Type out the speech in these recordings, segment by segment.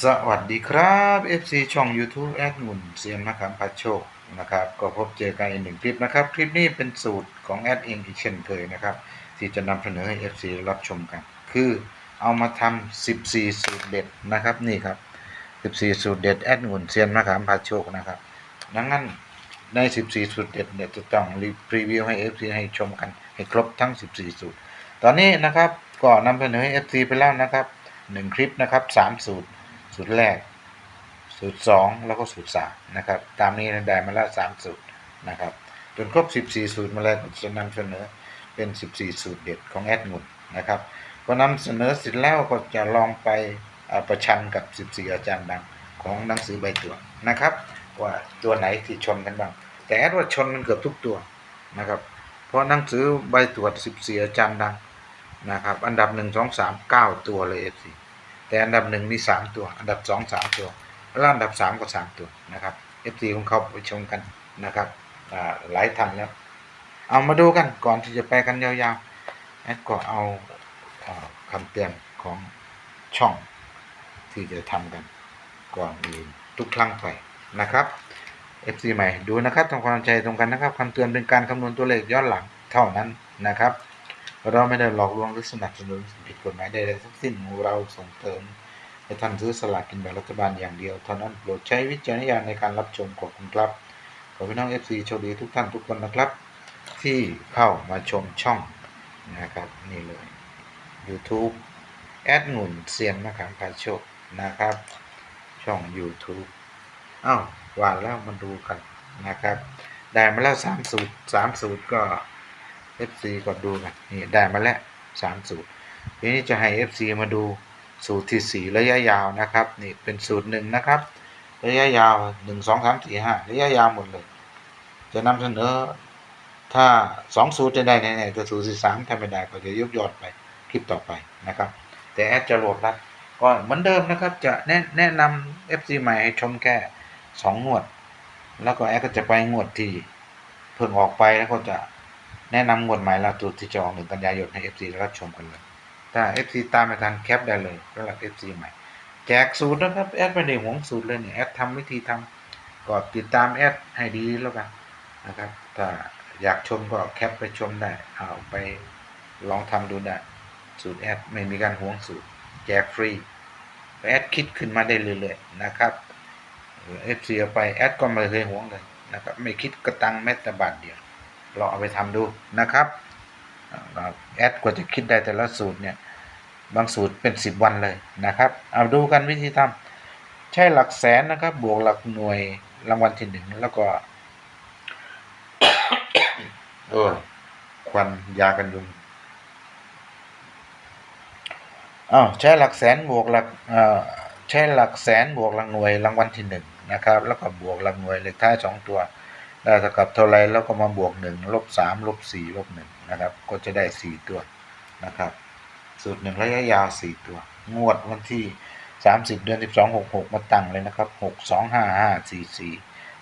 สวัสดีครับ FC ช่อง YouTube แอดมุนเซียนมะขามพัดโชคนะครับ ก็พบเจอกันอีกหนึ่งคลิปนะครับ คลิปนี้เป็นสูตรของแอดเองอีกเช่นเคยนะครับ ที่จะนำเสนอให้ FC รับชมกัน คือเอามาทำ14 สูตรเด็ดนะครับนี่ครับ 14 สูตรเด็ดแอดมุนเซียนมะขามพัดโชคนะครับดังนั้นใน 14 สูตรเด็ดเนี่ยจะต้องรีวิวให้ FC ให้ชมกันให้ครบทั้ง 14 สูตร ตอนนี้นะครับก็นำเสนอให้ FC ไปแล้วนะครับหนึ่งคลิปนะครับสามสูตร สูตรแรก สูตร 2 แล้วก็สูตร3นะครับ ตามนี้ได้มาล้ว3สูตรนะครับ จนครบ 14 สูตรมาแล้วจะนำเสนอเป็น 14 สูตรเด็ดของแอดมุนนะครับพอนำเสนอเสร็จแล้วก็จะลองไปประชันกับ 14 อาจารย์ดังของหนังสือใบตัวนะครับ ว่าตัวไหนที่ชนกันบ้าง แต่แอดว่าชนกันเกือบทุกตัวนะครับ เพราะหนังสือใบตรวจ 14 อาจารย์ดังนะครับ อันดับ 1 2 3 9 ตัวเลย FC แต่อันดับหนึ่งมีสามตัว อันดับสองสามตัวแล้วอันดับสามก็สามตัวนะครับ FT ของเขาไปชมกันนะครับหลายทันแล้ว เอามาดูกันก่อนที่จะไปกันยาวๆแอดก็เอาอ่าคำเตือนของช่องที่จะทำกันก่อนอื่นทุกครั้งไปนะครับ FC ใหม่ดูนะครับทำความเข้าใจตรงกันนะครับคำเตือนเป็นการคำนวณตัวเลขย้อนหลังเท่านั้นนะครับ เราไม่ได้หลอกลวงหรือสนับสนุนผิดกฎหมายใดๆทั้งสิ้นเราส่งเสริมให้ท่านซื้อสลากกินแบ่งรัฐบาลอย่างเดียวเท่านั้นโปรดใช้วิจารณญาณในการรับชมขอบคุณครับขอพี่น้อง FC โชคดีทุกท่านทุกคนนะครับ ที่เข้ามาชมช่องนะครับนี่เลย YouTube แอดหนุนเซียนมะขามพาโชคนะครับ ช่อง YouTube อ้าววานแล้วมาดูกันนะครับ ได้มาแล้วสามสูตรสามสูตรก็ FC กดดูกันนี่ได้มาแล้วสามสูตรทีนี้จะให้ FC มาดูสูตรที่สี่ระยะยาวนะครับ นี่เป็นสูตรหนึ่งนะครับ ระยะยาวหนึ่งสองสามสี่ห้าระยะยาวหมดเลย จะนำเสนอ ถ้าสองสูตรจะได้แน่ๆแต่สูตรที่สามถ้าไม่ได้ก็จะยกยอดไปคลิปต่อไปนะครับ แต่แอดจะโหลดรัดก็เหมือนเดิมนะครับจะแนะแนะนำ FC ใหม่ให้ชมแค่สองงวด แล้วก็แอดก็จะไปงวดที่เพิ่งออกไปแล้วก็จะ แนะนำงวดใหม่ล่าสุดที่จะออกหนึ่งกันยายนให้ FC รับชมกันเลย ถ้า FC ตามไม่ทันแคปได้เลยสำหรับ FC ใหม่ แจกสูตรนะครับ แอดไม่ได้หวงสูตรเลยเนี่ย แอดทำวิธีทำก็ติดตามแอดให้ดีแล้วกันนะครับ ถ้าอยากชมก็แคปไปชมได้ เอาไปลองทำดูได้ สูตรแอดไม่มีการหวงสูตร แจกฟรี แอดคิดขึ้นมาได้เรื่อยๆนะครับเอฟซีเอาไปแอดก็ไม่เคยหวงเลยนะครับ ไม่คิดกระตังแม้แต่บาทเดียว ลองเอาไปทำดูนะครับแอดกว่าจะคิดได้แต่ละสูตรเนี่ยบางสูตรเป็นสิบวันเลยนะครับ เอาดูกันวิธีทำใช้หลักแสนนะครับ บวกหลักหน่วยรางวัลที่หนึ่งแล้วก็โอ้ควันยากันยุงอ้าวใช้หลักแสนบวกหลักเอ่อใช้หลักแสนบวกหลักหน่วยรางวัลที่หนึ่งนะครับ แล้วก็บวกหลักหน่วยเลขท้ายสองตัว ได้เท่ากับเท่าไรแล้วก็มาบวกหนึ่งลบสามลบสี่ลบหนึ่งนะครับ ก็จะได้สี่ตัวนะครับ สูตรหนึ่งระยะยาวสี่ตัว งวดวันที่สามสิบเดือนสิบสองหกหกมาตั้งเลยนะครับหกสองห้าห้าสี่สี่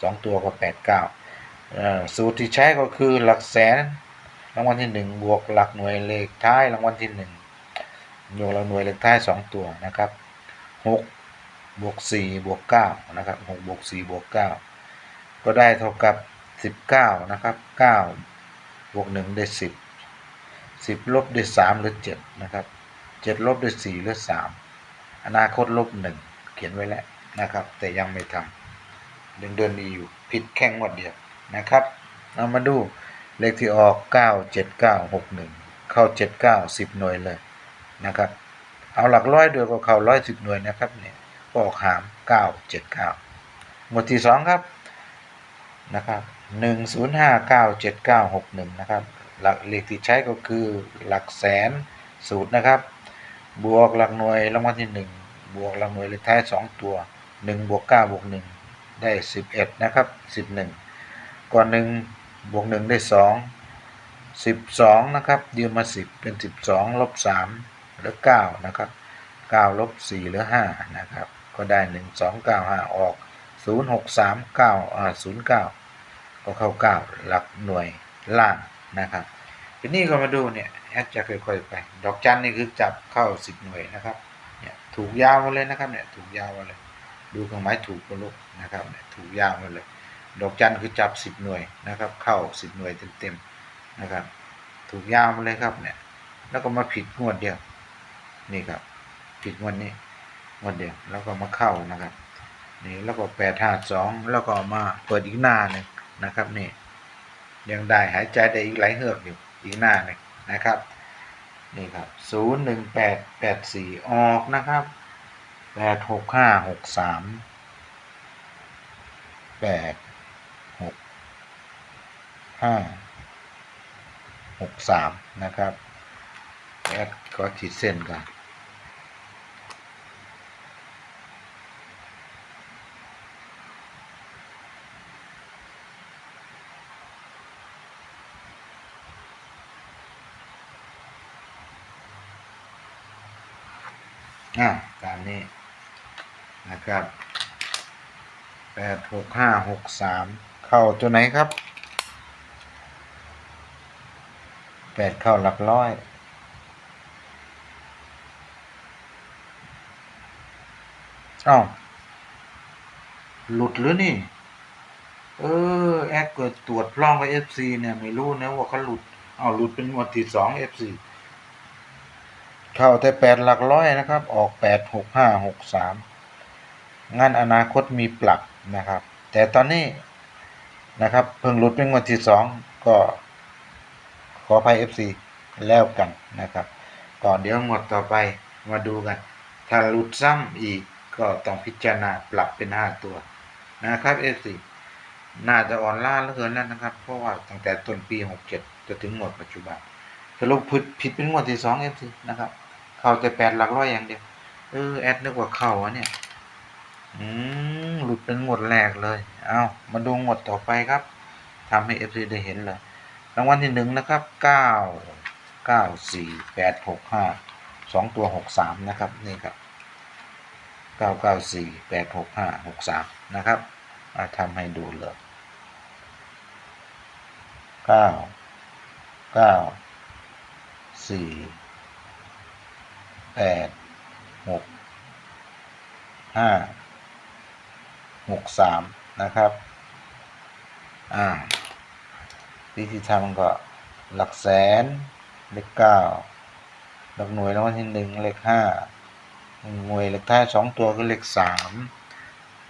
สองตัวก็แปดเก้าสูตรที่ใช้ก็คือหลักแสนรางวัลที่หนึ่งบวกหลักหน่วยเลขท้ายรางวัลที่หนึ่งบวกหลักหน่วยเลขท้ายสองตัวนะครับหกบวกสี่บวกเก้านะครับหกบวกสี่บวกเก็ได้เท่ากับ 19 นะครับ 9 บวก 1 ได้ 10 10 ลบด้วย3หรือ7นะครับ 7 ลบด้วย4หรือ3 อนาคตลบ 1 เขียนไว้แล้วนะครับ แต่ยังไม่ทำเดือนเดือนมีอยู่ผิดแค่งวดเดียวนะครับ เอามาดูเลขที่ออก 9 7 9 6 1 เข้า 79 10 หน่วยเลยนะครับ เอาหลักร้อยด้วยก็เข้าร้อยสิบหน่วยนะครับเนี่ยก็ออกหาม 9 7 9 หมวดที่ 2 ครับ นะครับหนึ่งศูนย์ห้าเก้าเจ็ดเก้าหกหนึ่งนะครับ หลักเลขที่ใช้ก็คือหลักแสนสูตรนะครับ บวกหลักหน่วยรางวัลที่หนึ่งบวกหลักหน่วยเลขท้ายสองตัวหนึ่งบวกเก้าบวกหนึ่งได้สิบเอ็ดนะครับสิบหนึ่งก่อนหนึ่งบวกหนึ่งได้สองสิบสองนะครับยืมมาสิบเป็นสิบสองลบสามเหลือเก้านะครับเก้าลบสี่เหลือห้านะครับ ก็ได้หนึ่งสองเก้าห้าออกศูนย์หกสามเก้าอ่าศูนย์เก้า ก็เข้าเก้าหลักหน่วยล่างนะครับทีนี้ก็มาดูเนี่ยแอดจะค่อยๆไป ดอกจันนี่คือจับเข้าสิบหน่วยนะครับเนี่ยถูกยาวมาเลยนะครับเนี่ยถูกยาวมาเลย ดูเครื่องหมายถูกกระลุกนะครับเนี่ยถูกยาวมาเลย ดอกจันคือจับสิบหน่วยนะครับ เข้าสิบหน่วยเต็มๆนะครับ ถูกยาวมาเลยครับเนี่ยแล้วก็มาผิดงวดเดียวนี่ครับผิดงวดนี้งวดเดียวแล้วก็มาเข้านะครับนี่แล้วก็แปดห้าสองแล้วก็มาเปิดอีกหน้าหนึ่ง นะครับนี่ยังได้หายใจได้อีกหลายเฮือกอยู่อีกหน้านึงนะครับนี่ครับศูนย์หนึ่งแปดแปดสี่ออกนะครับแปดหกห้าหกสามแปดหกห้าหกสามนะครับแอดก็ขีดเส้นก่อนอ่าตามนี้นะ ครับแปดหกห้าหกสามเข้าตัวไหนครับแปดเข้าหลักร้อยอ้าวหลุดหรือนี่ เออ แอดเกิดตรวจพร่องกับ FC เนี่ย ไม่รู้นะว่าเขาหลุดอ้าวหลุดเป็นงวดที่สอง FC เข้าแต่แปดหลักร้อยนะครับ ออกแปดหกห้าหกสาม งานอนาคตมีปรับนะครับ แต่ตอนนี้นะครับเพิ่งหลุดเป็นงวดที่สองก็ขออภัย FC แล้วกันนะครับก่อนเดี๋ยวงวดต่อไปมาดูกัน ถ้าหลุดซ้ำอีกก็ต้องพิจารณาปรับเป็น 5 ตัวนะครับ F4 น่าจะอ่อนล้าเหลือเกินแล้วนะครับ เพราะว่าตั้งแต่ต้นปี 67จะถึงหมดปัจจุบันสรุปผิดผิดเป็นงวดที่2 F4 นะครับ เข้าแต่แปดหลักร้อยอย่างเดียวเออแอดนึกว่าเข้าอะเนี่ย อืมหลุดเป็นงวดแรกเลย เอามาดูงวดต่อไปครับทำให้ F4 ได้เห็นเลยรางวัลที่หนึ่งนะครับ9 9 4 8 6 5สองตัวหกสามนะครับนี่ครับเก้าเก้าสี่แปดหกห้าหกสามนะครับมาทำให้ดูเลยเก้าเก้าสี่แปดหกห้า หกสามนะครับอ่าวิธีทำก็หลักแสนเลขเก้าหลักหน่วยรางวัลที่หนึ่งเลขห้าหน่วยเลขท้ายสองตัวคือเลขสาม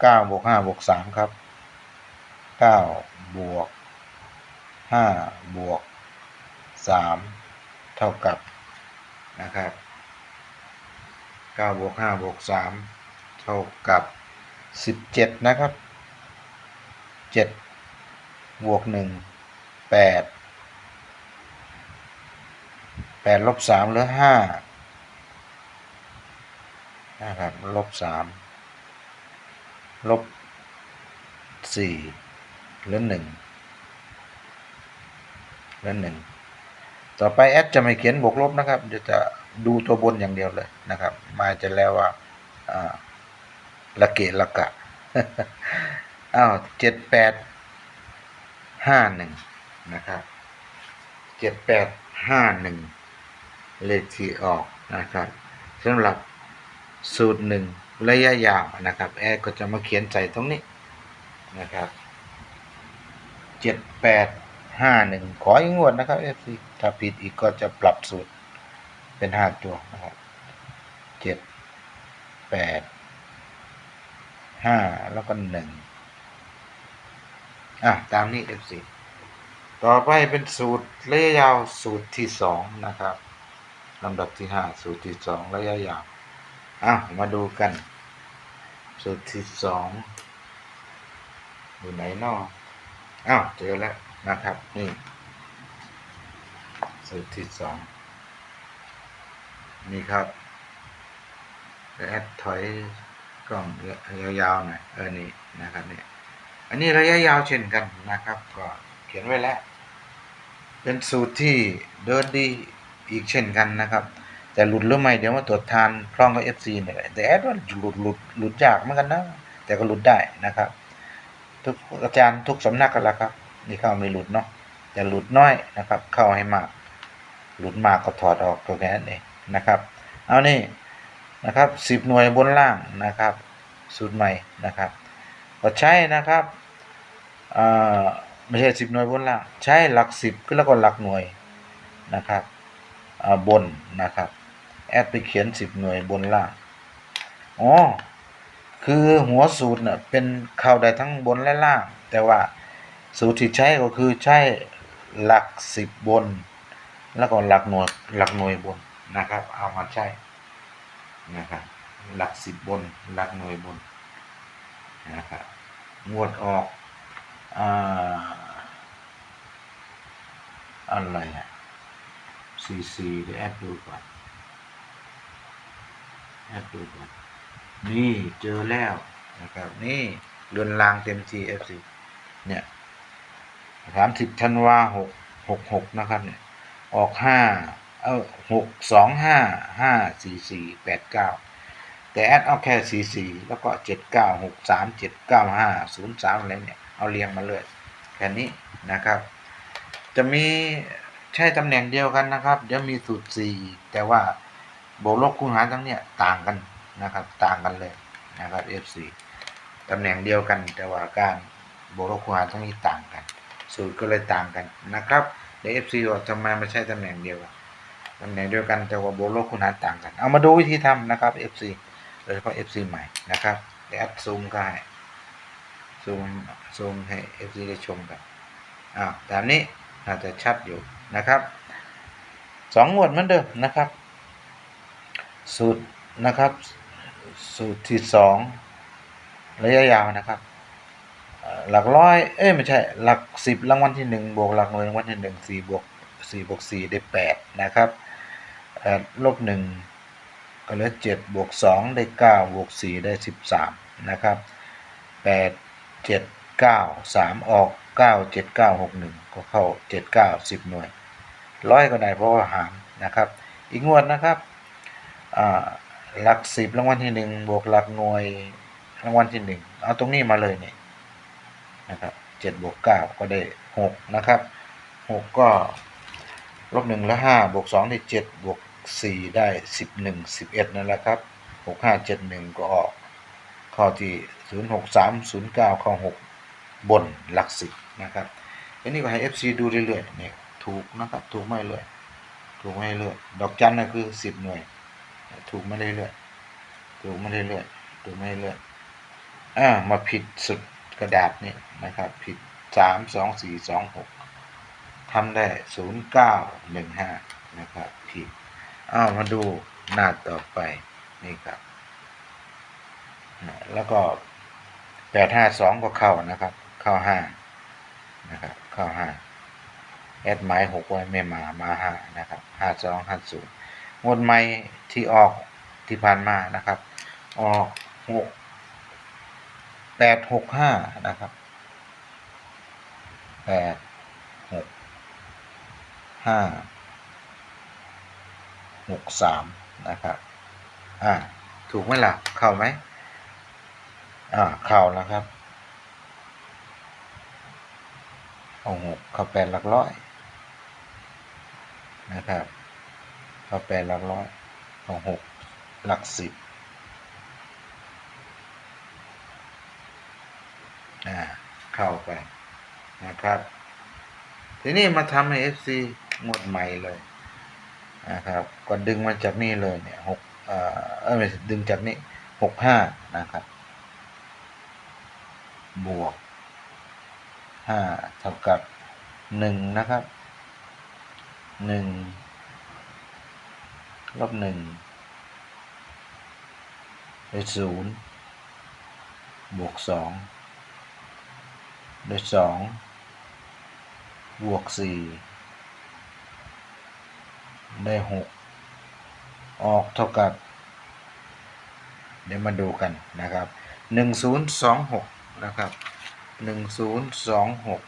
เก้าบวกห้าบวกสามครับเก้าบวกห้าบวกสามเท่ากับนะครับเก้าบวกห้าบวกสามเท่ากับ สิบเจ็ดนะครับเจ็ดบวกหนึ่งแปดแปดลบสามเหลือห้านะครับลบสามลบสี่เหลือหนึ่งเหลือหนึ่งต่อไปแอดจะไม่เขียนบวกลบนะครับเดี๋ยวจะดูตัวบนอย่างเดียวเลยนะครับ มาจะแล้วว่าอ่า ละเกะละกะอ้าวเจ็ดแปดห้าหนึ่งนะครับเจ็ดแปดห้าหนึ่งเลขที่ออกนะครับสำหรับสูตรหนึ่งระยะยาวนะครับ แอร์ก็จะมาเขียนใส่ตรงนี้นะครับเจ็ดแปดห้าหนึ่งขออีกงวดนะครับเอฟซีถ้าผิดอีกก็จะปรับสูตรเป็นห้าตัวนะครับเจ็ดแปด ห้าแล้วก็หนึ่งอะตามนี้เอฟซีต่อไปเป็นสูตรระยะยาวสูตรที่สองนะครับลำดับที่ห้าสูตรที่สองระยะยาวอะมาดูกัน สูตรที่สองอยู่ไหนนออ้าวเจอแล้วนะครับ นี่ สูตรที่สองนี่ครับแอดถอย กล้องยาวๆหน่อยเออนี่นะครับเนี่ยอันนี้ระยะยาวเช่นกันนะครับ ก็เขียนไว้แล้ว เป็นสูตรที่เดินดีอีกเช่นกันนะครับ แต่หลุดหรือไม่เดี๋ยวมาตรวจทานพร้อมกับ FC เนี่ยแหละแต่แอดว่าหลุดหลุดหลุดยากเหมือนกันนะ แต่ก็หลุดได้นะครับ ทุกอาจารย์ทุกสำนักกันละครับ นี่เข้าไม่หลุดเนาะแต่หลุดน้อยนะครับ เข้าให้มาก หลุดมากก็ถอดออกก็แค่นั้นเองนะครับ เอานี่ นะครับสิบหน่วยบนล่างนะครับสูตรใหม่นะครับก็ใช้นะครับอ่าไม่ใช่สิบหน่วยบนล่างใช้หลักสิบแล้วก็หลักหน่วยนะครับอ่าบนนะครับแอดไปเขียนสิบหน่วยบนล่างอ๋อคือหัวสูตรเน่ะเป็นเข้าได้ทั้งบนและล่าง แต่ว่าสูตรที่ใช้ก็คือใช้หลักสิบบน แล้วก็หลักหน่วยหลักหน่วยบนนะครับ เอามาใช้ นะครับหลักสิบบนหลักหน่วยบนนะครับงวดออกอ่าอะไรอะซีซีเดี๋ยวแอดดูก่อนแอดดูก่อนนี่เจอแล้วนะครับนี่เรือนรางเต็มทีเอฟซีเนี่ยสามสิบธันวาหกหกหกนะครับเนี่ยออกห้า เออหกสองห้าห้าสี่สี่แปดเก้าแต่แอดเอาแค่สี่สี่แล้วก็เจ็ดเก้าหกสามเจ็ดเก้าห้าศูนย์สามอะไรเนี่ย เอาเรียงมาเลยแค่นี้นะครับ จะมีใช่ตำแหน่งเดียวกันนะครับ เดี๋ยวมีสูตรสี่แต่ว่าโบวกลบคูณหารทั้งเนี่ยต่างกันนะครับ ต่างกันเลยนะครับ F4 ตำแหน่งเดียวกัน แต่ว่าการโบวกลบคูณหารทั้งนี้ต่างกัน สูตรก็เลยต่างกันนะครับเดี๋ยว FC บอกทำไมไม่ใช่ตำแหน่งเดียวกัน ตำแหน่งเดียวกันแต่ว่าโบวกลบคูณหารต่างกัน เอามาดูวิธีทำนะครับ FC โดยเฉพาะ FC ใหม่นะครับแอดซูมก็ให้ซูมซูมให้ FC ได้ชมกันอ้าวตามนี้อาจจะชัดอยู่นะครับสองหมวดเหมือนเดิมนะครับ สูตรนะครับ สูตรที่สองระยะยาวนะครับหลักร้อย เอ้ยไม่ใช่ หลักสิบรางวัลที่หนึ่งบวกหลักหน่วยรางวัลที่หนึ่งสี่บวกสี่บวกสี่ได้แปดนะครับ เอ่อลบหนึ่งก็เหลือเจ็ดบวกสองได้เก้าบวกสี่ได้สิบสามนะครับแปดเจ็ดเก้าสามออกเก้าเจ็ดเก้าหกหนึ่งก็เข้าเจ็ดเก้าสิบหน่วยร้อยก็ได้เพราะว่าหารนะครับ อีกงวดนะครับหลักสิบรางวัลที่หนึ่งบวกหลักหน่วยรางวัลที่หนึ่งเอาตรงนี้มาเลยเนี่ยนะครับเจ็ดบวกเก้าก็ได้หกนะครับหกก็ลบหนึ่งแล้วห้าบวกสองได้เจ็ดบวก สี่ได้สิบหนึ่งสิบเอ็ดนั่นแหละครับหกห้าเจ็ดหนึ่งก็ออกข้อที่ศูนย์หกสามศูนย์เก้าข้อหกบนหลักสิบนะครับอันนี้ก็ให้ FC ดูเรื่อยๆเนี่ยถูกนะครับถูกไม่เรื่อยถูกไม่เรื่อยดอกจันนะคือสิบหน่วย ถูกไม่เรื่อยถูกไม่เรื่อยถูกไม่เรื่อยอ่ามาผิดสุดกระดาษนี่นะครับผิดสามสองสี่สองหกทำได้ศูนย์เก้าหนึ่งห้านะครับ อ้าวมาดูหน้าต่อไปนี่ครับ แล้วก็แปดห้าสองก็เข้านะครับ เข้าห้านะครับ เข้าห้าแอดหมายหกไว้ไม่มามาห้านะครับห้าสองห้าศูนย์งวดไม่ที่ออกที่ผ่านมานะครับ ออกหกแปดหกห้านะครับแปดหกห้า หกสามนะครับอ่าถูกไหมล่ะ เข้าไหมอ่าเข้าแล้วครับเอาหกเข้าแปดหลักร้อยนะครับเข้าแปดหลักร้อยเอาหกหลักสิบอ่าเข้าไปนะครับ ทีนี้มาทำให้ FC หมดใหม่เลย นะครับก็ดึงมาจากนี่เลยเนี่ยหกเอ่อไม่ดึงจากนี่หกห้านะครับ บวกห้าเท่ากับหนึ่งนะครับหนึ่งลบหนึ่งได้ศูนย์บวกสองได้สองบวกสี่ ได้หกออกเท่ากับ เดี๋ยวมาดูกันนะครับหนึ่งศูนย์สองหกนะครับหนึ่งศูนย์สองหก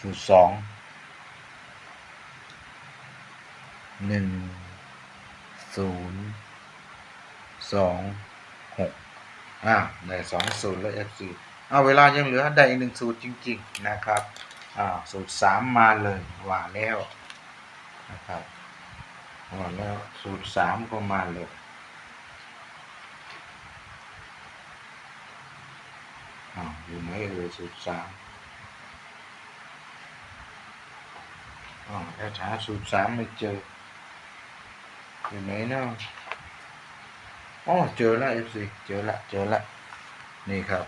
สูตรสองหนึ่งศูนย์สองหกอ่าได้สองสูตรแล้ว FC เอาเวลายังเหลือได้อีกหนึ่งสูตรจริง ๆ นะครับ อ่าสูตรสามมาเลยว่าแล้วนะครับอ๋อแล้วสูตรสามก็มาเลยอ้าวอยู่ไหนเอ่ยสูตรสามอ๋อแล้วหาสูตรสามไม่เจออยู่ไหนเนาะอ๋อเจอล้วเอฟซีเจอละเจอละนี่ครับ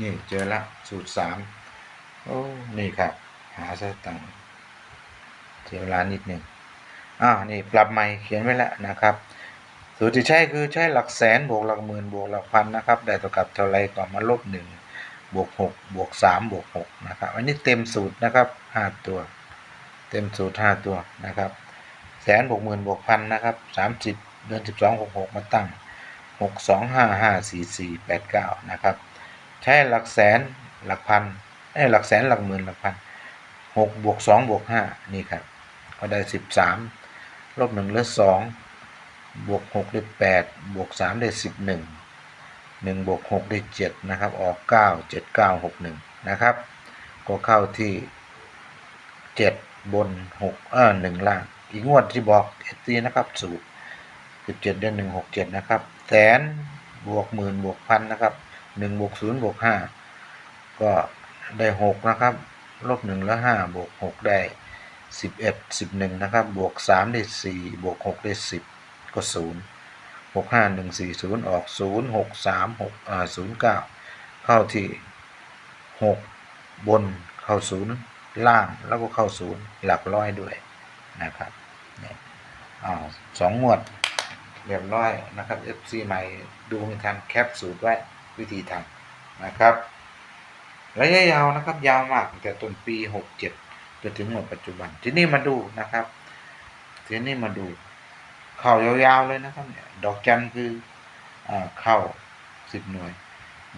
นี่เจอละสูตรสามโอ้นี่ครับ หาสตังค์เสียเวลานิดหนึ่งอ่านี่ปรับใหม่เขียนไว้แล้วนะครับ สูตรที่ใช้คือใช้หลักแสนบวกหลักหมื่นบวกหลักพันนะครับ ได้เท่ากับเท่าไรก็มาลบหนึ่งบวกหกบวกสามบวกหกนะครับ อันนี้เต็มสูตรนะครับห้าตัว เต็มสูตรห้าตัวนะครับ แสนบวกหมื่นบวกพันนะครับสามสิบเดือนสิบสองหกหกมาตั้งหกสองห้าห้าสี่สี่แปดเก้านะครับ ใช้หลักแสนหลักพันเอ้หลักแสนหลักหมื่นหลักพันหกบวกสองบวกห้านี่ครับก็ได้สิบสามลบหนึ่งเหลือสองบวกหกได้แปดบวกสามได้สิบหนึ่งหนึ่งบวกหกได้เจ็ดนะครับ ออกเก้าเจ็ดเก้าหกหนึ่งนะครับ ก็เข้าที่เจ็ดบนหกเออหนึ่งล่าง อีกงวดที่บอกเอตีนะครับสูตรสิบเจ็ดเดือนหนึ่งหกเจ็ดนะครับแสนบวกหมื่นบวกพันนะครับ หนึ่งบวกศูนย์บวกห้าก็ได้หกนะครับ ลบหนึ่งแล้วห้าบวกหกได้สิบเอ็ดสิบหนึ่งนะครับ บวกสามได้สี่บวกหกได้สิบก็ศูนย์หกห้าหนึ่งสี่ศูนย์ออกศูนย์หกสามหกอ่าศูนย์เก้าเข้าที่หกบนเข้าศูนย์ล่างแล้วก็เข้าศูนย์หลักร้อยด้วยนะครับเนี่ยอ่าสองงวดเรียบร้อยนะครับ FC ใหม่ดูมีทันแคปสูตรไว้ วิธีทำนะครับ ระยะยาวนะครับยาวมากตั้งแต่ต้นปี 67จนถึงหมดปัจจุบัน ที่นี่มาดูนะครับทีนี้มาดูเข้ายาวๆเลยนะครับเนี่ยดอกจันคืออเข้า10หน่วย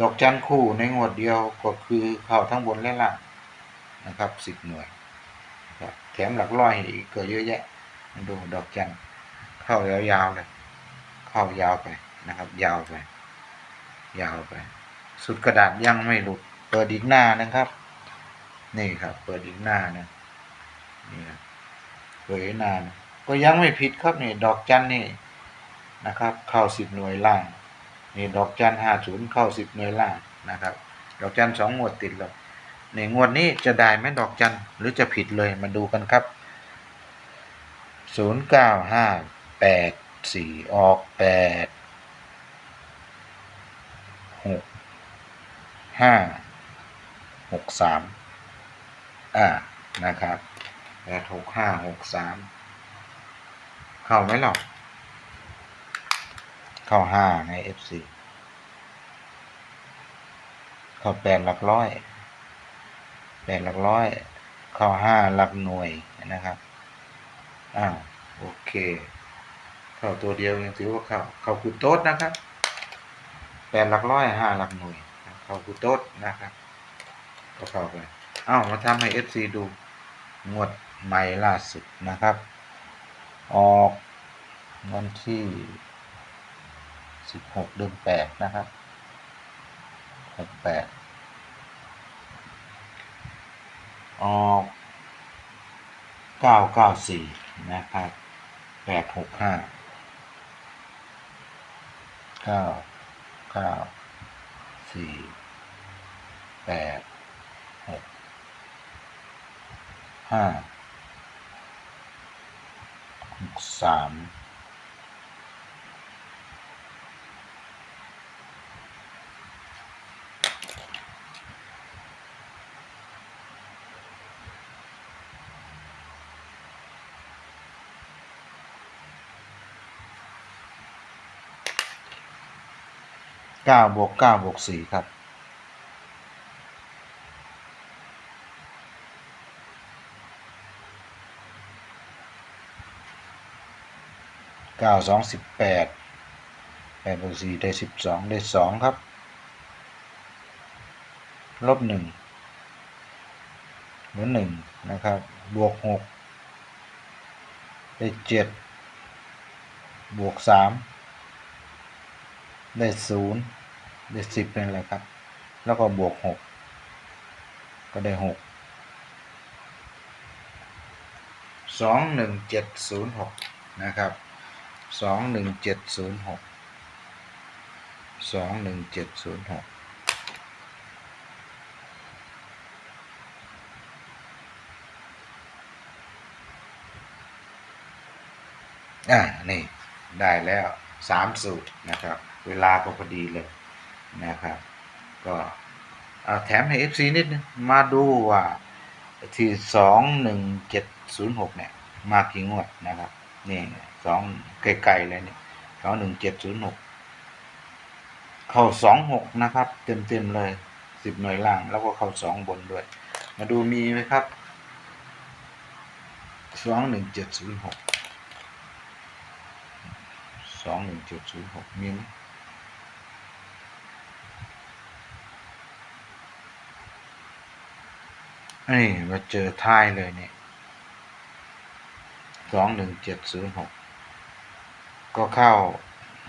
ดอกจันคู่ในงวดเดียวก็คือเข้าทั้งบนและล่างนะครับ10หน่วยครับแถมหลักร้อยอีกก็เยอะแยะมาดูดอกจันเข้ายาวๆเลย เข้ายาวไปนะครับ ยาวไป ยาวไป สุดกระดาษยังไม่หลุด เปิดอีกหน้านะครับ นี่ครับ เปิดอีกหน้านะนี่ครับเปิดหน้านะก็ยังไม่ผิดครับนี่ดอกจันนี่นะครับ เข้าสิบหน่วยล่าง นี่ดอกจันห้าศูนย์เข้าสิบหน่วยล่างนะครับ ดอกจันสองงวดติดแล้วในงวดนี้จะได้ไหมดอกจันหรือจะผิดเลยมาดูกันครับศูนย์เก้าห้าแปดสี่ออกแปดหก ห้าหกสามอ่านะครับแปดหกห้าหกสามเข้าไหมหรอกเข้าห้าใน FC เข้าแปดหลักร้อยแปดหลักร้อย เข้าห้าหลักหน่วยนะครับอ้าวโอเค เข้าตัวเดียวยังถือว่าเข้าเข้าคูโต๊ดนะครับแปดหลักร้อยห้าหลักหน่วย เขาคืโต๊ดนะครับก็เข้าไปเอ้ามาทำให้ FC ดูงวดใหม่ล่าสุดนะครับ ออกวันที่ 16 เดือน8นะครับ 68 ออก 994 นะครับ 865 9 9 4 แปดหกห้าหกสามเก้าบวกเก้าบวกสี่ครับ เก้าสองสิบแปดแปดบวกสี่ได้สิบสองได้สองครับ ลบหนึ่งเหลือหนึ่งนะครับ บวกหกได้เจ็ดบวกสามได้ศูนย์ได้สิบนั่นแหละครับ แล้วก็บวกหกก็ได้หกสองหนึ่งเจ็ดศูนย์หกนะครับ สองหนึ่งเจ็ดศูนย์หกสองหนึ่งเจ็ดศูนย์หกอ่านี่ ได้แล้วสามสูตรนะครับ เวลาก็พอดีเลยนะครับ ก็แถมให้ FC นิดนึงมาดูว่าที่สองหนึ่งเจ็ดศูนย์หกเนี่ย มากี่งวดนะครับ นี่ สองไกลๆเลยเนี่ยสองหนึ่งเจ็ดศูนย์หกเข้าสองหกนะครับ เต็มๆเลยสิบหน่วยล่าง แล้วก็เข้าสองบนด้วย มาดูมีไหมครับสองหนึ่งเจ็ดศูนย์หกสองหนึ่งเจ็ดศูนย์หกมีไหมนี่มาเจอท้ายเลยเนี่ยสองหนึ่งเจ็ดศูนย์หก ก็เข้า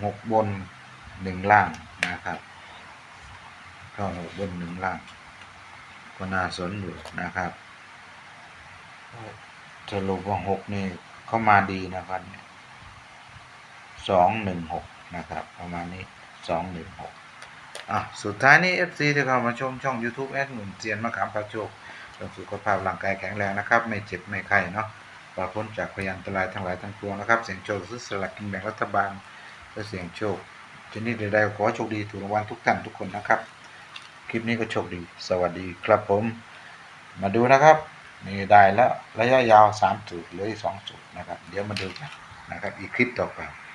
หกบนหนึ่งล่างนะครับ เข้าหกบนหนึ่งล่าง ก็น่าสนอยู่นะครับสรุปว่าหกนี่เข้ามาดีนะครับสองหนึ่งหกนะครับ ประมาณนี้สองหนึ่งหกอะสุดท้ายนี้ FC ที่เข้ามาชมช่อง YouTube แอดหนุนเจียนมะขามปลาโจกสุขภาพร่างกายแข็งแรงนะครับ ไม่เจ็บไม่ไข้เนาะ ปลอดพ้นจากพยานอันตรายทั้งหลายทั้งปวงนะครับเสียงโชคซื้อสลากกินแบ่งรัฐบาลและเสียงโชคชนิดใดๆขอโชคดีถูกรางวัลทุกท่านทุกคนนะครับ คลิปนี้ก็โชคดี สวัสดีครับผม มาดูนะครับนี่ได้แล้วระยะยาว3จุดเหลืออีก2จุดนะครับ เดี๋ยวมาดูกันนะครับอีกคลิปต่อไป